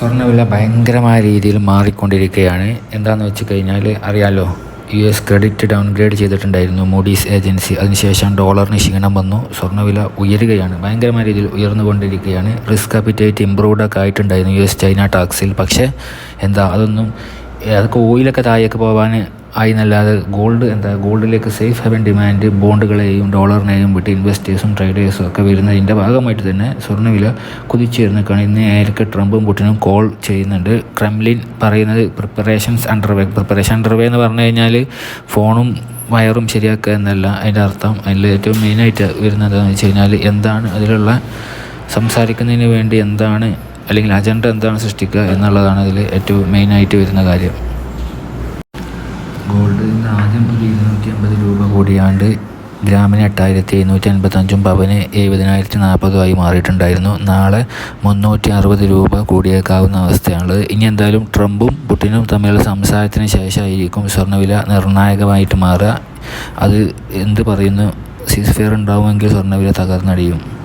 സ്വർണവില ഭയങ്കരമായ രീതിയിൽ മാറിക്കൊണ്ടിരിക്കുകയാണ്. എന്താണെന്ന് വെച്ച് കഴിഞ്ഞാൽ അറിയാലോ യു എസ് ക്രെഡിറ്റ് ഡൗൺഗ്രേഡ് ചെയ്തിട്ടുണ്ടായിരുന്നു മൂഡീസ് ഏജൻസി അതിനുശേഷം ഡോളറിന് ക്ഷീണം വന്നു. സ്വർണവില ഉയരുകയാണ്. ഭയങ്കരമായ രീതിയിൽ ഉയർന്നുകൊണ്ടിരിക്കുകയാണ്. റിസ്ക് അപ്പിറ്റേറ്റ് ഇമ്പ്രൂവ്ഡ് ഒക്കെ ആയിട്ടുണ്ടായിരുന്നു യു എസ് ചൈന ടാക്സിൽ പക്ഷേ എന്താ അതൊന്നും അതൊക്കെ ഓയിലൊക്കെ താഴേക്ക് പോകാൻ ആയി ഗോൾഡ് എന്താ ഗോൾഡിലേക്ക് സേഫ് ഹെവൻ ഡിമാൻഡ് ബോണ്ടുകളെയും ഡോളറിനെയും വിട്ട് ഇൻവെസ്റ്റേഴ്സും ട്രേഡേഴ്സും ഒക്കെ വരുന്നതിന്റെ ഭാഗമായിട്ട് തന്നെ സ്വർണവില കുതിച്ചുയർന്നേക്കാണ് ഇന്ന് ഏതൊക്കെ ട്രംപും പുട്ടിനും കോൾ ചെയ്യുന്നുണ്ട്. ക്രെംലിൻ പറയുന്നത് പ്രിപ്പറേഷൻസ് അണ്ടർവേ പ്രിപ്പറേഷൻ അണ്ടർവേ എന്ന് പറഞ്ഞു കഴിഞ്ഞാൽ ഫോണും വയറും ശരിയാക്കുക എന്നല്ല അതിന്റെ അർത്ഥം. അതിൽ ഏറ്റവും മെയിനായിട്ട് വരുന്നത് എന്ന് വെച്ച് കഴിഞ്ഞാൽ എന്താണ് അതിലുള്ള സംസാരിക്കുന്നതിന് വേണ്ടി എന്താണ് അല്ലെങ്കിൽ അജണ്ട എന്താണ് സൃഷ്ടിക്കുക എന്നുള്ളതാണ് അതിൽ ഏറ്റവും മെയിനായിട്ട് വരുന്ന കാര്യം. ഇന്ന് ആദ്യം ഒരു ഇരുന്നൂറ്റി അമ്പത് രൂപ കൂടിയാണ്ട് ഗ്രാമിന് എട്ടായിരത്തി എഴുന്നൂറ്റി അൻപത്തഞ്ചും പവന് എഴുപതിനായിരത്തി നാൽപ്പതുമായി മാറിയിട്ടുണ്ടായിരുന്നു. നാളെ മുന്നൂറ്റി അറുപത് രൂപ കൂടിയേക്കാവുന്ന അവസ്ഥയാണുള്ളത്. ഇനി എന്തായാലും ട്രംപും പുടിനും തമ്മിലുള്ള സംസാരത്തിന് ശേഷമായിരിക്കും സ്വർണവില നിർണായകമായിട്ട് മാറുക. അത് എന്ത് പറയുന്നു? സീസ് ഫെയർ ഉണ്ടാവുമെങ്കിൽ സ്വർണവില തകർന്നടിയും.